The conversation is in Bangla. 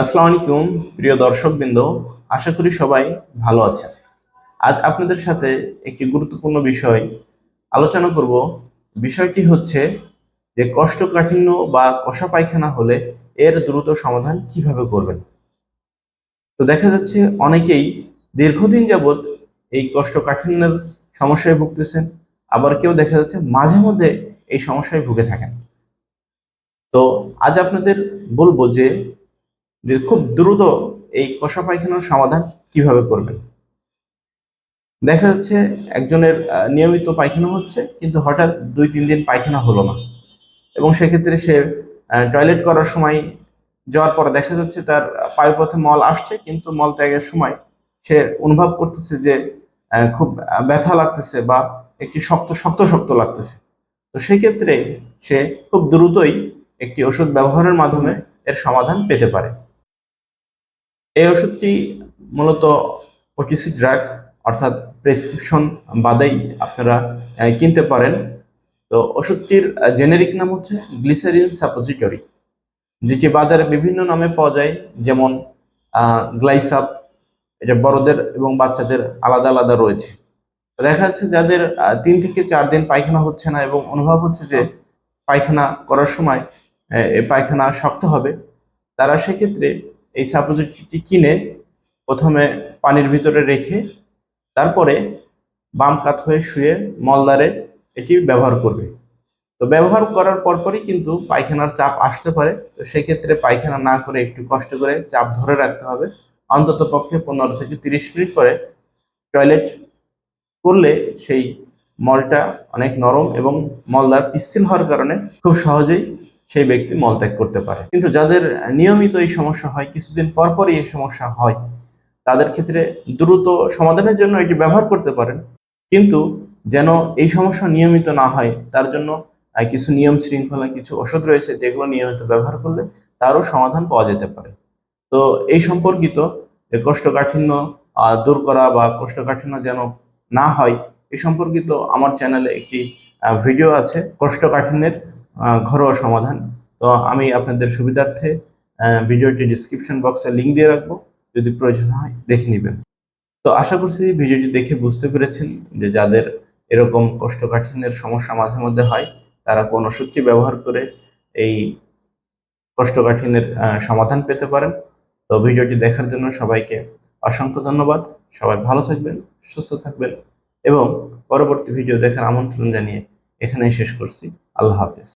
আসসালামু আলাইকুম, প্রিয় দর্শকবৃন্দ। আশা করি সবাই ভালো আছেন। আজ আপনাদের সাথে একটি গুরুত্বপূর্ণ বিষয় আলোচনা করব। বিষয়টি হচ্ছে যে কোষ্ঠকাঠিন্য বা কষা পায়খানা হলে এর দ্রুত সমাধান কীভাবে করবেন? তো দেখা যাচ্ছে অনেকেই দীর্ঘদিন যাবৎ এই কোষ্ঠকাঠিন্যের সমস্যায় ভুগতেছেন। আবার কেউ দেখা যাচ্ছে মাঝে মধ্যে এই সমস্যায় ভুগে থাকেন। তো আজ আপনাদের বলব যে খুব দ্রুত এই কষা পায়খানার সমাধান কীভাবে করবেন? দেখা যাচ্ছে একজনের নিয়মিত পায়খানা হচ্ছে, কিন্তু হঠাৎ দুই, তিন দিন পায়খানা হলো না। এবং সেক্ষেত্রে সে টয়লেট করার সময় যাওয়ার পরে দেখা যাচ্ছে তার পায়ুপথে মল আসছে, কিন্তু মল ত্যাগের সময় সে অনুভব করতেছে যে খুব ব্যথা লাগতেছে বা একটি শক্ত শক্ত শক্ত লাগতেছে। তো সেক্ষেত্রে সে খুব দ্রুতই একটি ওষুধ ব্যবহারের মাধ্যমে এর সমাধান পেতে পারে। এই ওষুধটি মূলত ওটিসি ড্রাগ অর্থাৎ প্রেসক্রিপশন বাদেই আপনারা কিনতে পারেন। তো ওষুধটির জেনেরিক নাম হচ্ছে গ্লিসারিন সাপোজিটরি যেটি বাজারে বিভিন্ন নামে পাওয়া যায়। যেমন গ্লাইসাপ এটা বড়দের এবং বাচ্চাদের আলাদা আলাদা রয়েছে। দেখা যাচ্ছে যাদের তিন থেকে চার দিন পায়খানা হচ্ছে না এবং অনুভব হচ্ছে যে পায়খানা করার সময় পায়খানা শক্ত হবে, তারা সেক্ষেত্রে এই সাপোজিটরিটি কিনে প্রথমে পানির ভিতরে রেখে তারপরে বাম কাত হয়ে শুয়ে মলদারে এটি ব্যবহার করবে। তো ব্যবহার করার পরপরই কিন্তু পায়খানার চাপ আসতে পারে। তো সেক্ষেত্রে পায়খানা না করে একটু কষ্ট করে চাপ ধরে রাখতে হবে। অন্তত পক্ষে পনেরো থেকে তিরিশ মিনিট পরে টয়লেট করলে সেই মলটা অনেক নরম এবং মলদার পিচ্ছিল হওয়ার কারণে খুব সহজেই সেই ব্যক্তি মলত্যাগ করতে পারে। কিন্তু যাদের নিয়মিত এই সমস্যা হয়, কিছুদিন পর পরই এই সমস্যা হয়, তাদের ক্ষেত্রে দ্রুত সমাধানের জন্য এটি ব্যবহার করতে পারেন। কিন্তু যেন এই সমস্যা নিয়মিত না হয়, তার জন্য কিছু নিয়ম শৃঙ্খলা, কিছু ওষুধ রয়েছে যেগুলো নিয়মিত ব্যবহার করলে তারও সমাধান পাওয়া যেতে পারে। তো এই সম্পর্কিত কোষ্ঠকাঠিন্য দূর করা বা কোষ্ঠকাঠিন্য যেন না হয়, এ সম্পর্কিত আমার চ্যানেলে একটি ভিডিও আছে। কোষ্ঠকাঠিন্যের ঘরোয়া সমাধান। তো আমি আপনাদের সুবিধার্থে ভিডিওটি ডিসক্রিপশন বক্সে লিংক দিয়ে রাখব। যদি প্রয়োজন হয়, দেখে নেবেন। তো আশা করছি ভিডিওটি দেখে বুঝতে পেরেছেন যে যাদের এরকম কোষ্ঠকাঠিন্যের সমস্যা মাঝে মধ্যে হয়, তারা কোন ওষুধটি ব্যবহার করে এই কোষ্ঠকাঠিন্যের সমাধান পেতে পারেন। তো ভিডিওটি দেখার জন্য সবাইকে অসংখ্য ধন্যবাদ। সবাই ভালো থাকবেন, সুস্থ থাকবেন এবং পরবর্তী ভিডিও দেখার আমন্ত্রণ জানিয়ে এখানেই শেষ করছি। আল্লাহ হাফেজ।